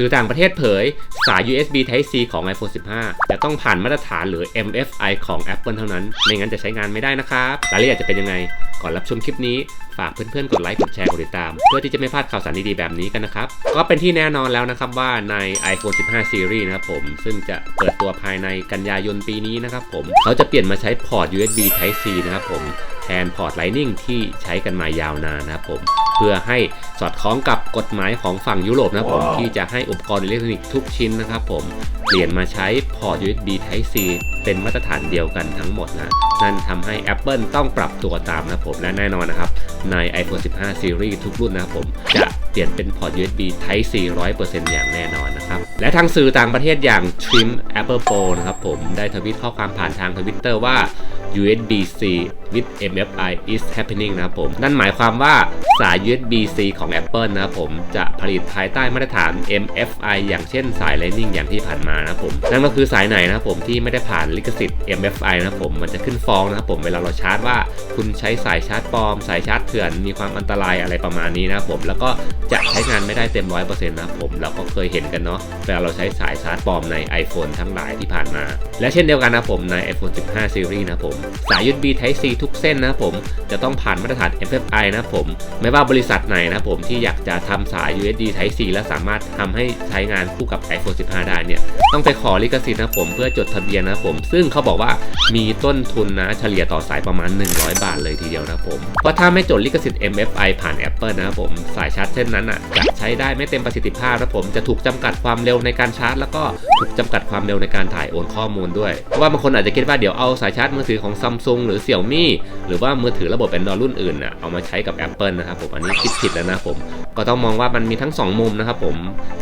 สื่อต่างประเทศเผย สาย USB Type C ของ iPhone 15 จะต้องผ่านมาตรฐานหรือ MFI ของ Apple เท่านั้น ไม่งั้นจะใช้งานไม่ได้นะครับรายละเอียดจะเป็นยังไง ก่อนรับชมคลิปนี้ ฝากเพื่อนๆ กดไลค์ กดแชร์ กดติดตาม เพื่อที่จะไม่พลาดข่าวสารดีๆ แบบนี้กันนะครับ ก็เป็นที่แน่นอนแล้วนะครับว่าใน iPhone 15 Series นะครับผม ซึ่งจะเปิดตัวภายในกันยายนปีนี้นะครับผม เขาจะเปลี่ยนมาใช้พอร์ต USB Type C นะครับผม นพอร์ต Lightning ที่ใช้กันมายาวนานนะครับผม เพื่อให้สอดคล้องกับกฎหมายของฝั่งยุโรปนะครับผม ที่จะให้อุปกรณ์อิเล็กทรอนิกส์ทุกชิ้นนะครับผม เปลี่ยนมาใช้พอร์ต USB Type C เป็นมาตรฐานเดียวกันทั้งหมดนะ นั่นทำให้ Apple ต้องปรับตัวตามนะครับผมและแน่นอนนะครับใน iPhone 15 Series ทุกรุ่นนะครับผมจะ เปลี่ยนเป็นพอร์ต USB Type C 100%อย่างแน่นอนนะครับ และทางสื่อต่างประเทศอย่าง Trim Apple Pro นะครับผมได้ทวิตข้อความผ่านทางทวิตเตอร์ว่า USB-C with MFI is happening นะครับผม นั่นหมายความว่าสาย USB-C ของ Apple นะครับผม จะผลิตภายใต้มาตรฐาน MFI อย่างเช่นสาย Lightning อย่างที่ผ่านมานะครับผม นั่นก็คือสายไหนนะครับผมที่ไม่ได้ผ่านลิขสิทธิ์ MFI นะครับผม มันจะขึ้นฟ้องนะครับผม เวลาเราชาร์จว่า คุณใช้สายชาร์จปลอม สายชาร์จเถื่อน มีความอันตรายอะไรประมาณนี้นะครับผม แล้วก็จะใช้งานไม่ได้เต็ม100%นะครับผมเราก็เคยเห็นกันเนาะเวลาเราใช้สายชาร์จปลอมใน iPhone ทั้งหลายที่ผ่านมา และเช่นเดียวกันนะผมใน iPhone 15 Series นะผมสาย USB Type C ทุกเส้นนะผมจะต้องผ่านมาตรฐาน MFI นะผมไม่ว่าบริษัทไหนนะผมที่อยากจะทำสาย USB Type C และสามารถทำให้ใช้งานคู่กับ iPhone 15 ได้เนี่ยต้องไปขอลิขสิทธิ์นะผมเพื่อจดทะเบียนนะผมซึ่งเขาบอกว่ามีต้นทุนนะเฉลี่ยต่อสายประมาณ 100 บาทเลยทีเดียวนะผมเพราะถ้าไม่จดลิขสิทธิ์ MFI ผ่าน Apple นะผมสายชาร์จเส้นนั้นอะจะใช้ได้ไม่เต็มประสิทธิภาพนะผมจะถูกจำกัดความเร็วในการชาร์จ แล้วก็ถูกจำกัดความเร็วในการถ่ายโอนข้อมูลด้วยเพราะว่าบางคนอาจจะคิดว่าเดี๋ยวเอาสายชาร์จมือถือของ Samsung หรือ Xiaomi หรือว่ามือถือระบบ Android รุ่นอื่นน่ะเอามาใช้กับ Apple นะครับผมอันนี้คิดผิดแล้วนะผม ก็ต้องมองว่ามันมีทั้ง 2 มุมนะครับผม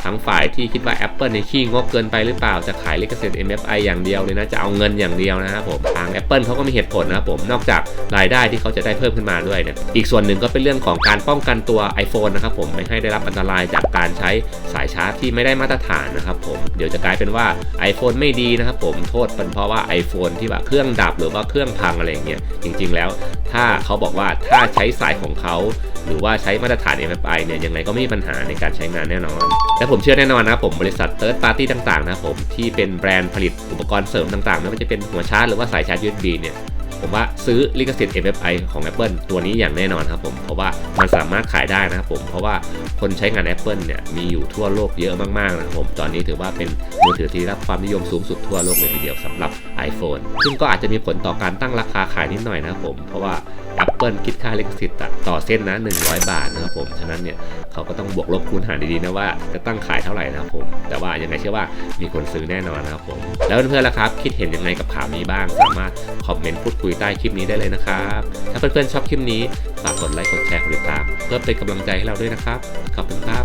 ทั้งฝ่ายที่คิดว่า Apple ในยขี้งกเกินไปหรือเปล่าจะขายลิขสิทธิ์ MFI อย่างเดียวเลยนะจะเอาเงินอย่างเดียวนะครับผมทาง Apple เขาก็มีเหตุผลนะครับผมนอกจากรายได้ที่เขาจะได้เพิ่มขึ้นมาด้วยเนี่ยอีกส่วนหนึ่งก็เป็นเรื่องของการป้องกันตัว iPhone นะครับผมไม่ให้ได้รับอันตรายจากการใช้สายชาร์จที่ไม่ได้มาตรฐานนะครับผมเดี๋ยวจะกลายเป็นว่า iPhone ไม่ดีนะครับผมโทษเป็นเพราะว่า iPhone ที่แบบเครื่องดับหรือว่าเครื่องพังอะไรอย่างเงี้ยจริง ๆ แล้ว ถ้าเขาบอกว่าถ้าใช้สายของเขาหรือว่าใช้มาตรฐาน MFI เนี่ยยังไงก็ไม่มีปัญหาในการใช้งานแน่นอน และผมเชื่อแน่นอนนะครับผมบริษัท Third Party ต่างๆนะครับผมที่เป็นแบรนด์ผลิตอุปกรณ์เสริมต่างๆไม่ว่าจะเป็นหัวชาร์จหรือว่าสายชาร์จ USB เนี่ย ผมว่าซื้อลิขสิทธิ์ MFI ของ Apple ตัวนี้อย่างแน่นอนครับผม เพราะว่ามันสามารถขายได้นะครับผม เพราะว่าคนใช้งาน Apple เนี่ยมีอยู่ทั่วโลกเยอะมากๆนะครับผม ตอนนี้ถือว่าเป็นมือถือที่รับความนิยมสูงสุดทั่วโลกเลยทีเดียวสำหรับ iPhone ซึ่งก็อาจจะมีผลต่อการตั้งราคาขายนิดหน่อยนะครับผม เพราะว่า Apple คิดค่าลิขสิทธิ์ต่อเส้นนะ 100 บาทนะครับผม ฉะนั้นเนี่ยเขาก็ต้องบวกลบคูณหารดีๆนะว่าจะตั้งขายเท่าไหร่นะครับผม แต่ว่ายังไงเชื่อว่ามีคนซื้อแน่นอนนะครับผม แล้วเพื่อนๆล่ะครับ คิดเห็นยังไงกับข่าวนี้บ้าง สามารถคอมเมนต์พูดคุยใต้คลิปนี้ได้เลยนะครับ ถ้าเพื่อนๆชอบคลิปนี้ฝากกดไลค์กดแชร์กดติดตามเพื่อเป็นกำลังใจให้เราด้วยนะครับขอบคุณครับ